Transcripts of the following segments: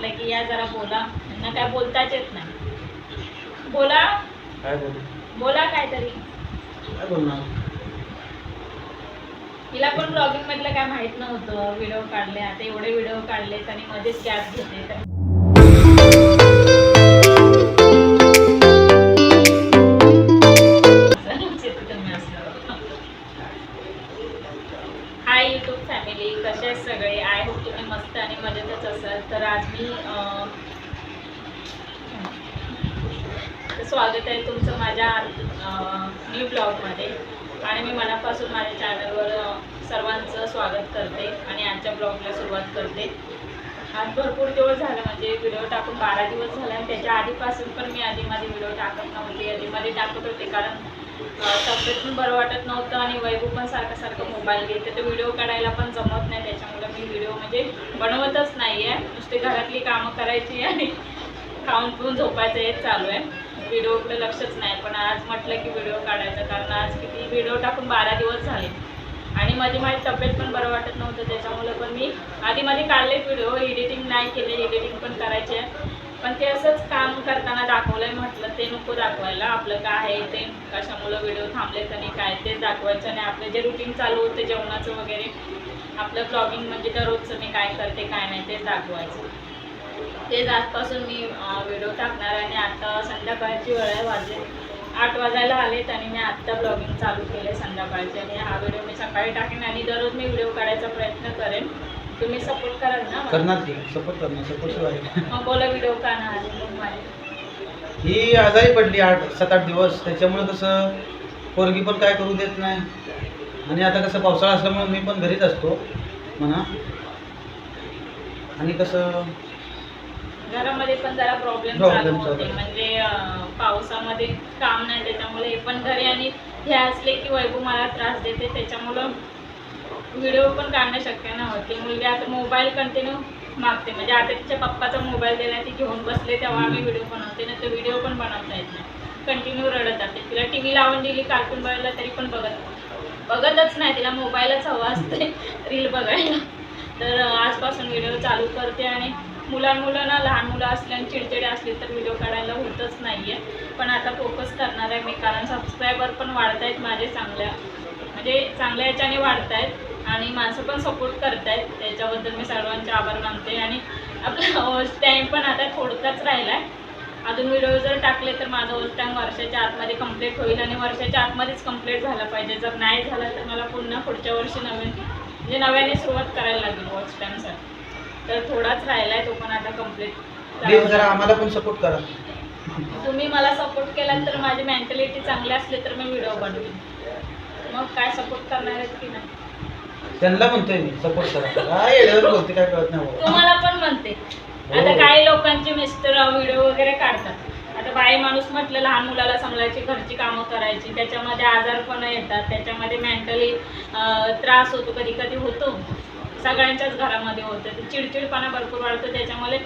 म्हटलं की या जरा बोला. यांना काय बोलताच येत नाही. बोला. काय बोलू? बोला काहीतरी. काय बोलणार? हिला पण ब्लॉगिंग मधलं काय माहीत नव्हतं. व्हिडिओ काढले आता एवढे व्हिडिओ काढलेत आणि मध्येच गॅप घेते स्वागत आहे तुमचं माझ्या न्यू ब्लॉगमध्ये आणि मी मनापासून माझ्या चॅनलवर सर्वांचं स्वागत करते आणि आजच्या ब्लॉगला सुरुवात करते. आज भरपूर दिवस झाले म्हणजे व्हिडिओ टाकून बारा दिवस झाले आणि त्याच्या आधीपासून पण मी आधीमध्ये व्हिडिओ टाकत नव्हते आधीमध्ये टाकत होते. कारण तब्येत पण बरं वाटत नव्हतं आणि वैभव पण सारखं सारखं मोबाईल घेते तर व्हिडिओ काढायला पण जमत नाही त्याच्यामुळे मी व्हिडिओ म्हणजे बनवतच नाही आहे नुसते घरातली कामं करायची आणि खाऊन पिऊन झोपायचं हेच चालू आहे. व्हिडिओकडे लक्षच नाही पण आज म्हटलं की व्हिडिओ काढायचा कारण आज किती व्हिडिओ टाकून बारा दिवस झाले. आणि मध्ये माझी तब्येत पण बरं वाटत नव्हतं त्याच्यामुळे पण मी आधी मध्ये काढले व्हिडिओ एडिटिंग नाही केले एडिटिंग पण करायचं पण ते असंच काम करताना दाखवलंय म्हटलं ते नको दाखवायला. आपलं काय आहे ते कशामुळं व्हिडिओ थांबले आणि काय तेच दाखवायचं आणि आपलं जे रुटीन चालू होतं जेवणाचं वगैरे आपलं ब्लॉगिंग म्हणजे दररोजचं मी काय करते काय नाही तेच दाखवायचं. तेच आजपासून मी व्हिडिओ टाकणार आहे आणि आता संध्याकाळची वेळ आहे वाजले आठ वाजायला आलेत आणि मी आत्ता ब्लॉगिंग चालू केले संध्याकाळचे आणि हा व्हिडिओ मी सकाळी टाकेन आणि दररोज मी व्हिडिओ काढायचा प्रयत्न करेन. तुम्ही सपोर्ट कराल ना? मला? करणार की? सपोर्ट करणार सपोर्ट शिवाय. मग बोला व्हिडिओ का ना आले मग माझे. ही आजारी पडली आठ सात आठ दिवस. त्याच्यामुळे कसं पोरगी पण काय करू देत नाही. आणि आता कसं पावसाळा असल्यामुळे मी पण घरीच असतो म्हणा. आणि कसं घरामध्ये पण जरा प्रॉब्लेम Problem चालू चालू होते. आहे. म्हणजे अं, पावसामध्ये काम नाही त्याच्यामुळे हे पण घरी आणि हे असले की वैभव मला त्रास देते. त्याच्यामुळं व्हिडिओ पण काढणं शक्य नव्हते. मुलगी आता मोबाईल कंटिन्यू मागते. म्हणजे आता तिच्या पप्पाचा मोबाईल दिला ती घेऊन बसले तेव्हा आम्ही व्हिडिओ बनवते नाही तर व्हिडिओ पण बनवता येत नाही. कंटिन्यू रडत असते तिला टी व्ही लावून दिली कार्टून बघायला तरी पण बघत बघतच नाही. तिला मोबाईलच हवा असते. रील बघायला. तर आजपासून व्हिडिओ चालू करते आणि मुलां ना लहान मुलं असले आणि चिडचिडे असले तर व्हिडिओ काढायला होतच नाही आहे पण आता फोकस करणार आहे मी. कारण सबस्क्रायबर पण वाढत आहेत माझे चांगल्या म्हणजे चांगल्या याच्याने वाढत आहेत आणि माणसं पण सपोर्ट करत आहेत त्याच्याबद्दल मी सर्वांचे आभार मानते. आणि आपला होस्ट टाईम पण आता थोडकाच राहिला आहे अजून व्हिडिओ जर टाकले तर माझं होस्ट टाईम वर्षाच्या आतमध्ये कंप्लीट होईल आणि वर्षाच्या आतमध्येच कंप्लीट झालं पाहिजे. जर नाही झालं तर मला पुन्हा पुढच्या वर्षी नवीन म्हणजे नव्याने सुरुवात करायला लागेल वॉच टाईमसाठी तर थोडाच राहिला आहे तो पण आता कंप्लीट जरा आम्हाला पण सपोर्ट करा. तुम्ही मला सपोर्ट केला तर माझी मेंटॅलिटी चांगली असली तर मी व्हिडिओ बनवेन. मग काय सपोर्ट करणार आहेत की नाही? त्यांना म्हणतोय मी सपोर्ट करा. काय येड्यावर बोलते काय कळत नाही. तुम्हाला पण म्हणते. आता हो. काही लोकांचे मिस्टर व्हिडिओ वगैरे काढतात. आता बाई माणूस म्हटलं लहान मुलाला सांभाळायची घरची कामं करायची त्याच्यामध्ये आजारपण येतात त्याच्यामध्ये मेंटली त्रास होतो कधी कधी होतो. सगळ्यांच्याच घरामध्ये होतं. ते चिडचिडपणा भरपूर वाढतो त्याच्यामुळे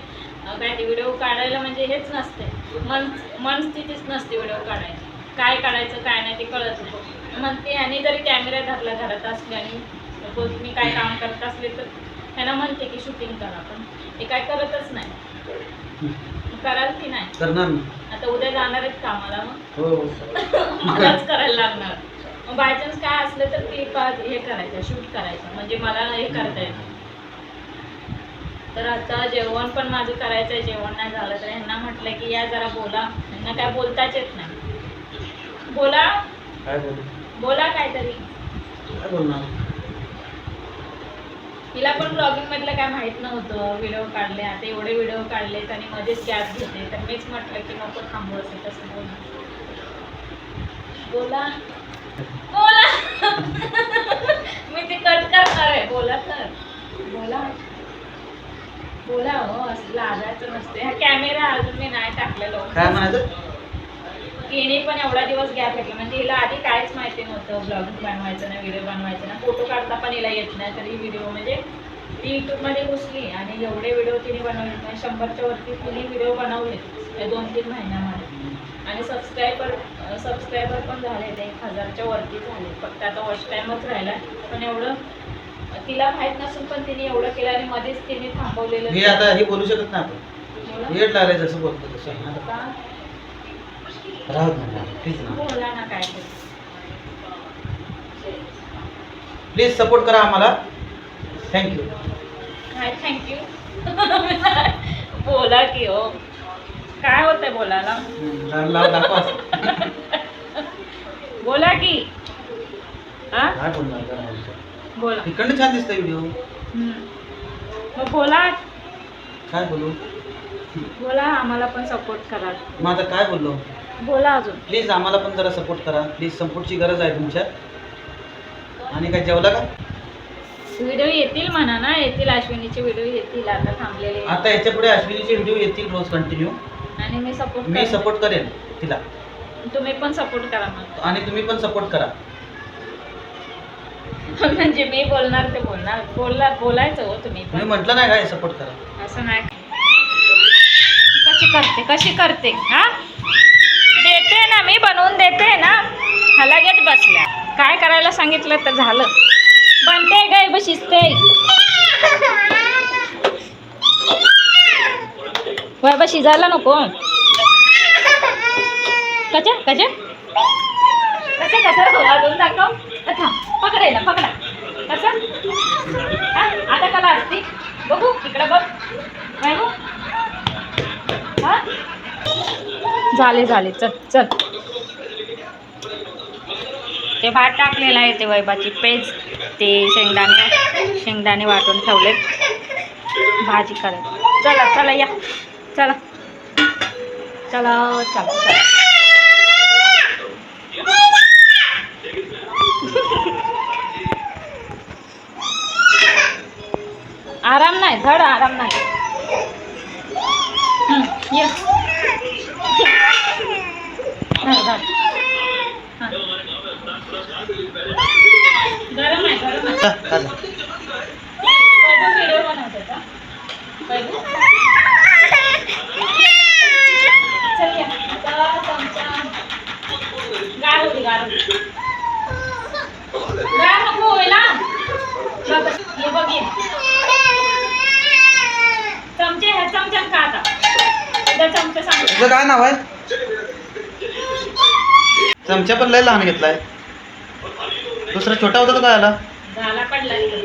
अं, काय ते व्हिडिओ काढायला म्हणजे हेच नसते. मन मनस्थितीच नसते व्हिडिओ काढायची. काय काढायचं काय नाही ते कळत नाही. मग ते आणि जरी कॅमेरा धरला घरात असले आणि सपोज मी काय काम करत असले तर. त्यांना म्हणते की शूटिंग करा पण ते काय करतच नाही. कराल की नाही? करणार आता उद्या जाणार आहेत कामाला मग. हो हो. मलाच करायला लागणार. मग बायचान्स काय असलं तर क्लिप हे करायचं शूट करायचं. म्हणजे मला हे करता येतं तर आता जेवण पण माझं करायचं आहे जेवण नाही झालं तर ह्यांना म्हटलं की या जरा बोला. ह्यांना काय बोलताच येत नाही. बोला? बोलू काहीतरी. काय बोलणार? तिला पण ब्लॉगिंग मधलं काय माहीत नव्हतं. व्हिडिओ काढले आता एवढे व्हिडिओ काढलेत आणि मध्येच गॅप घेते तर मीच म्हटलं की नको थांबू असेल तसं बोला. बोला. बोला. मी ते कट करणार आहे. बोला तर. बोला. बोला हो. असं लाजायचं नसते हा कॅमेरा अजून मी नाही टाकलेलो. काय म्हणायचं? हिने पण एवढा दिवस गॅप घेतला. म्हणजे हिला आधी काहीच माहिती नव्हतं ब्लॉगिंग बनवायचं ना व्हिडिओ बनवायचं ना. फोटो काढता पण हिला येत नाही तरी व्हिडिओ म्हणजे ती यूट्यूबमध्ये घुसली आणि एवढे व्हिडिओ तिने बनवले म्हणजे शंभरच्या वरती तिने व्हिडिओ बनवले या दोन तीन महिन्यामध्ये. आणि सबस्क्रायबर सबस्क्रायबर पण झाले ते. एक हजारच्या वरती झाले. फक्त आता वॉच टाईमच राहिला. पण एवढं तिला माहीत नसून पण तिने एवढं केलं आणि मध्येच तिने थांबवलेलं हे आता हे बोलू शकत नाही आपण. लागले जसं बोलतो तसं? राहू दे प्लीज ना बोला ना. काय ते. प्लीज सपोर्ट करा आम्हाला. थँक्यू काय थँक्यू बोला की हो. काय होतंय बोलायला? दाखवा. बोला की. हा? काय बोलणार. बोला. इकडनं छान दिसतं व्हिडिओ हम्म. मग बोला. काय बोलू? बोला आम्हाला पण सपोर्ट करा. मग आता काय बोललो? बोला अजून. प्लीज आम्हाला पण जरा सपोर्ट करा. प्लीज सपोर्टची गरज आहे तुमच्या आणि काय जेवला का? व्हिडिओ येतील म्हणा ना येतील अश्विनीचे व्हिडिओ येतील आता थांबलेले. आता याच्यापुढे अश्विनीचे व्हिडिओ येतील रोज कंटिन्यू आणि मी सपोर्ट मी सपोर्ट करेन तिला. तुम्ही पण सपोर्ट करा मग आणि तुम्ही पण सपोर्ट करा. म्हणजे मी बोलणार ते बोलणार. बोलला बोलायचं हो तुम्ही मी म्हटलं नाही काय सपोर्ट करा. असं नाही. कशी करते कशी करते? हा? बसल्या काय करायला सांगितलं तर झालं. बनते गाय ब शिजते वय बा शिजायला नको. कशा कशा कसं कसं? हो, अजून दाखव. अच्छा पकडायला पकडा. कसं? आता कला असते. बघू इकडं बघ. काय हां हा? झाले झाले. चल चल. ते भात टाकलेलं आहे ते वैबाची पेज ते शेंगदाणे शेंगदाणे वाटून ठेवलेत भाजी करायची चला चला या चला चला चला चला आराम नाही धड आराम नाही हं, ये धड, धड. हं. गरम आहे गरम आहे का- का झालं? वैभव व्हिडिओ बनवते का वैभव? चल ये. आता चमचा. गार होती गार गार नको होईला हे बघ चमचे ह्या चमच्यात खा आता उद्या चमचे सांग तुझं काय नाव आहे चमचा पण लय लहान घेतलाय दुसरा छोटा होता तो काय आला झाला पडला इकडे.